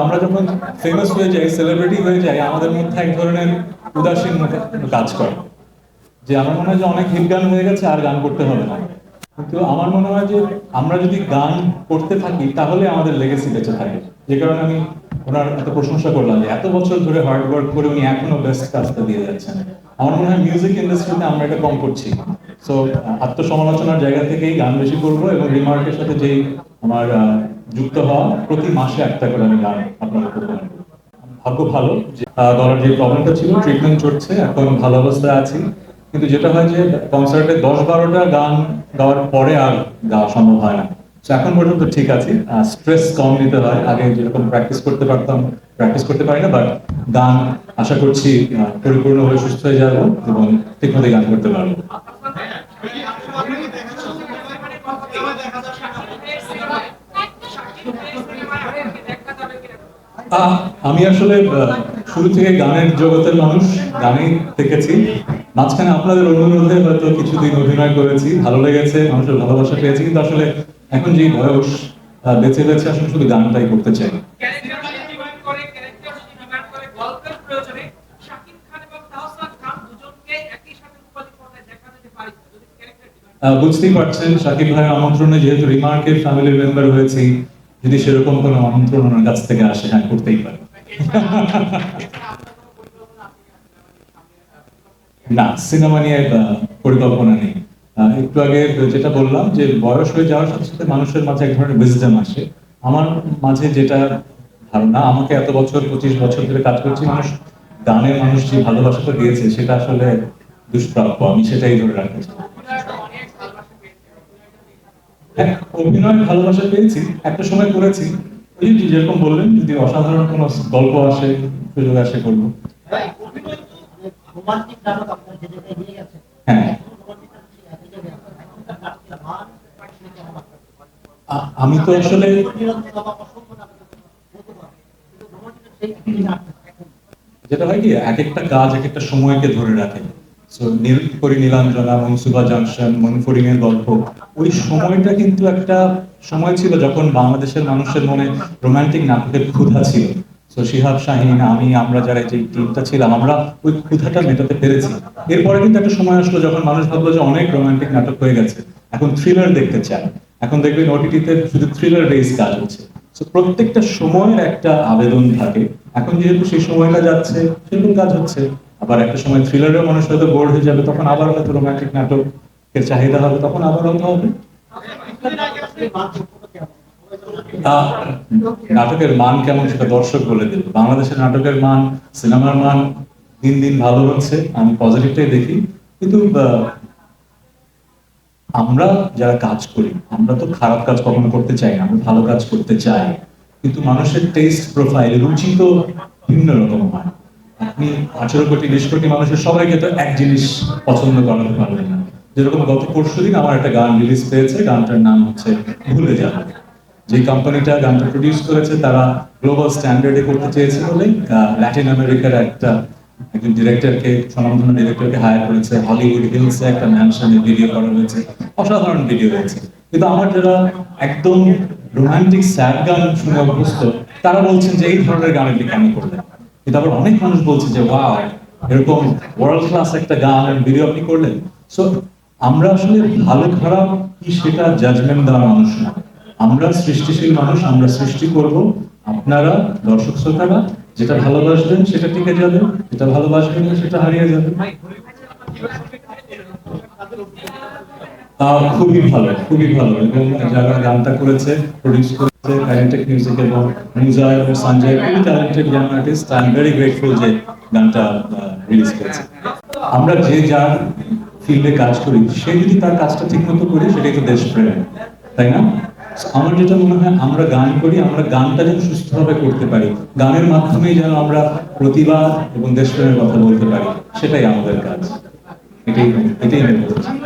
আমরা যখন ফেমাস হয়ে যাই সেলিব্রিটি হয়ে যাই, আমাদের মধ্যে এক ধরনের উদাসীন কাজ করে। যে আমার মনে হয় যে অনেক হিট গান হয়ে গেছে, আর গান করতে হবে না। কিন্তু আমার মনে হয় যে আমরা যদি গান করতে থাকি, তাহলে আমাদের লেগেসি বেঁচে থাকে। যে কারণে আমি ওনার এত প্রশংসা করলাম যে এত বছর ধরে হার্ড ওয়ার্ক করে উনি এখনও বেস্ট কাজটা দিয়ে যাচ্ছেন। আমার মনে হয় মিউজিক ইন্ডাস্ট্রিতে আমরা এটা কম করছি। সো আত্মসমালোচনার জায়গা থেকেই গান বেশি করব এবং রিমার্কের সাথে যেই আমার যুক্ত হওয়া প্রতি মাসে একটা করে আমি গান আপনাদের করব। ভাগ্য ভালো যে গলার যে প্রবলেমটা ছিল ট্রিটমেন্ট চলছে এখন ভালো অবস্থায় আছি। কিন্তু যেটা হয় যে কনসার্টে দশ বারোটা গান গাওয়ার পরে আর গাওয়া সম্ভব হয় না। এখন পর্যন্ত ঠিক আছে। স্ট্রেস কম নিতে হয়। আগে যেরকম প্র্যাকটিস করতে পারতাম প্র্যাকটিস করতে পারি না বাট গান আশা করছি পরিপূর্ণভাবে সুস্থ হয়ে যাব এবং ঠিকমতো গান করতে পারব। আমি আসলে শুরু থেকে গানের জগতের মানুষ, গানেই থেকেছি মাঝখানে আপনাদের অনুরোধে হয়তো কিছুদিন অভিনয় করেছি, ভালো লেগেছে, মানুষের ভালোবাসা পেয়েছি, কিন্তু আসলে এখন যে বয়স বেঁচে বেঁচে আসলে শুধু গানটাই করতে চাই। বুঝতেই পারছেন, সাকিব ভাইয়ের আমন্ত্রণে যেহেতু রিমার্কের ফ্যামিলির মেম্বার হয়েছি যদি সেরকম কোনো আমন্ত্রণ ওনার কাছ থেকে আসে হ্যাঁ করতেই পারে। না, সিনেমা নিয়ে পরিকল্পনা নেই। একটু আগে যেটা বললাম যে বয়স হয়ে যাওয়ার সাথে সাথে মানুষের মাঝে এক ধরনের বিজনেস আসে। আমার মাঝে যেটা ধারণা, আমাকে এত বছর, পঁচিশ বছর ধরে কাজ করছি, মানুষ গানের মানুষ যে ভালোবাসাটা দিয়েছে, সেটা আসলে দুষ্প্রাপ্য। আমি সেটাই ধরে রাখতে চাই। অভিনয় ভালোবাসা পেয়েছি একটা সময় করেছি। ওই যে যেরকম বললেন যদি অসাধারণ কোনো গল্প আসে সুযোগ আসে করব হ্যাঁ আমি তো আসলে। যেটা হয় কি এক একটা কাজ এক একটা সময়কে ধরে রাখে। সো নীলাঞ্জনা মনসুবা জাংশন এর গল্প। ওই সময়টা কিন্তু একটা সময় ছিল যখন বাংলাদেশের মানুষের মনে রোমান্টিক নাটকের ক্ষুধা ছিল। সো শিহাব শাহিন আমি আমরা যারা যে টিমটা ছিলাম আমরা ওই ক্ষুধাটা মেটাতে পেরেছি। এরপরে কিন্তু একটা সময় আসলো যখন মানুষ ভাবলো যে অনেক রোমান্টিক নাটক হয়ে গেছে। এখন থ্রিলার দেখতে চায়। এখন দেখবেন ওটিটিতে শুধু থ্রিলার বেস কাজ হচ্ছে। So, প্রত্যেকটা সময়ের একটা আবেদন থাকে। এখন যেহেতু সেই সময়টা যাচ্ছে সেরকম কাজ হচ্ছে। আবার একটা সময় থ্রিলারের মানুষ হয়তো বোর হয়ে যাবে, তখন আবার হয়তো রোমান্টিক নাটকের চাহিদা হবে, তখন আবার হয়তো হবে। নাটকের মান কেমন সেটা দর্শক বলে দেবে। বাংলাদেশের নাটকের মান, সিনেমার মান দিন দিন ভালো হচ্ছে, আমি পজিটিভটাই দেখি। কিন্তু আমরা যারা কাজ করি, আমরা তো খারাপ কাজ কখনো করতে চাই না, আমরা ভালো কাজ করতে চাই। কিন্তু মানুষের টেস্ট প্রোফাইল রুচি তো ভিন্ন রকম হয়। আপনি আঠেরো কোটি, বিশ কোটি মানুষের সবাইকে তো এক জিনিস পছন্দ করাতে পারবেন না। যেরকম গত পরশু দিন আমার একটা গান রিলিজ পেয়েছে, গানটার নাম হচ্ছে ভুলে যাবে যে কোম্পানিটা গানটা প্রডিউস করেছে, তারা গ্লোবাল স্ট্যান্ডার্ডে করতে চেয়েছে বলে ল্যাটিন আমেরিকার একটা একজন ডিরেক্টরকে ডিরেক্টরকে হায়ার করেছে। হলিউড হিলসে একটা ম্যানশনে ভিডিও করা হয়েছে। অসাধারণ ভিডিও হয়েছে। কিন্তু আমার যারা একদম রোমান্টিক স্যাড গান শুনে অভ্যস্ত, তারা বলছেন যে এই ধরনের গান কেন করলেন কিন্তু আবার অনেক মানুষ বলছে যে ওয়াও এরকম ওয়ার্ল্ড ক্লাস একটা গান ভিডিও আপনি করলেন। সো আমরা আসলে ভালো খারাপ কি সেটা জাজমেন্ট দেওয়ার মানুষ না। আমরা সৃষ্টিশীল মানুষ, আমরা সৃষ্টি করব। আপনারা, দর্শক শ্রোতারা, যেটা ভালোবাসবেন সেটা টিকে যাবে, যেটা ভালোবাসবেন সেটা হারিয়ে যাবে। খুবই ভালো খুবই ভালো। এবং যারা গানটা করেছে প্রডিউস কাইনেটেক মিউজিক এবং মুজায় এবং সঞ্জয় খুবই talented young artist I am very grateful যে গানটা রিলিজ করেছে। আমরা যে যার ফিল্ডে কাজ করি, সে যদি তার কাজটা ঠিক মতো করি, সেটাই তো দেশপ্রেম তাই না? আমার যেটা মনে হয়, আমরা গান করি, আমরা গানটা যেন সুস্থভাবে করতে পারি, গানের মাধ্যমেই যেন আমরা প্রতিবাদ এবং দেশপ্রেমের কথা বলতে পারি, সেটাই আমাদের কাজ। এটাই এটাই আমি চাই।